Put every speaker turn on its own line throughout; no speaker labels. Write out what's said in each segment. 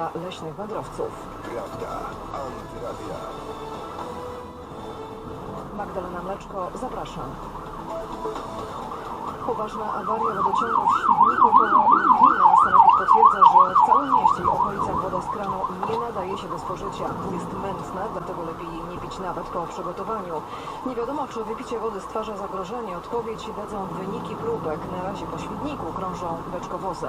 dla leśnych wędrowców.
Prawda antyradia.
Magdalena Mleczko, zapraszam. Poważna awaria wodociągu w Świdniku koło Lublina. Sanepid potwierdza, że w całym mieście i okolicach woda z kranu nie nadaje się do spożycia. Jest mętna, dlatego lepiej jej nie pić nawet po przygotowaniu. Nie wiadomo, czy wypicie wody stwarza zagrożenie. Odpowiedź dadzą wyniki próbek. Na razie po Świdniku krążą beczkowozy.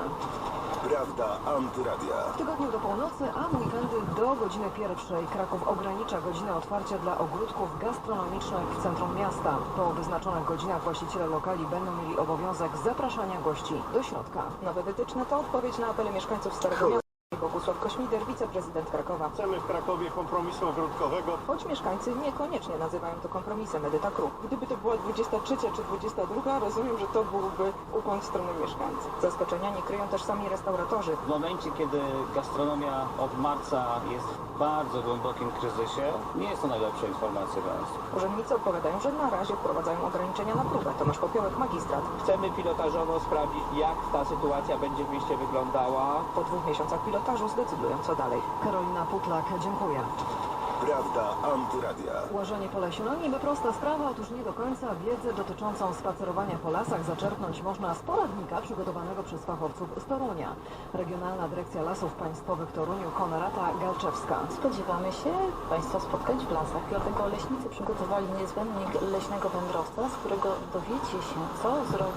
Prawda antyradia.
W tygodniu do północy, a w weekendy do godziny pierwszej. Kraków ogranicza godzinę otwarcia dla ogródków gastronomicznych w centrum miasta. Po wyznaczonych godzinach właściciele lokali będą mieli obowiązek zapraszania gości do środka. Nowe wytyczne to odpowiedź na apele mieszkańców Starego Miasta. Bogusław Kośmider, wiceprezydent Krakowa.
Chcemy w Krakowie kompromisu ogródkowego.
Choć mieszkańcy niekoniecznie nazywają to kompromisem Edyta Kruk.
Gdyby to była 23 czy 22, rozumiem, że to byłby ukłon w stronę mieszkańców.
Zaskoczenia nie kryją też sami restauratorzy.
W momencie, kiedy gastronomia od marca jest w bardzo głębokim kryzysie, nie jest to najlepsza informacja dla nas.
Urzędnicy odpowiadają, że na razie wprowadzają ograniczenia na próbę. Tomasz Popiołek, magistrat.
Chcemy pilotażowo sprawdzić, jak ta sytuacja będzie w mieście wyglądała.
Po dwóch miesiącach pilotażu zdecydują co dalej. Karolina Putlak, dziękuję.
Prawda antyradia.
Łażenie po lesie. No niby prosta sprawa, otóż nie do końca. Wiedzę dotyczącą spacerowania po lasach zaczerpnąć można z poradnika przygotowanego przez fachowców z Torunia. Regionalna Dyrekcja Lasów Państwowych w Toruniu, Konrata Galczewska.
Spodziewamy się Państwa spotkać w lasach, dlatego leśnicy przygotowali niezbędnik leśnego wędrowca, z którego dowiecie się, co zrobić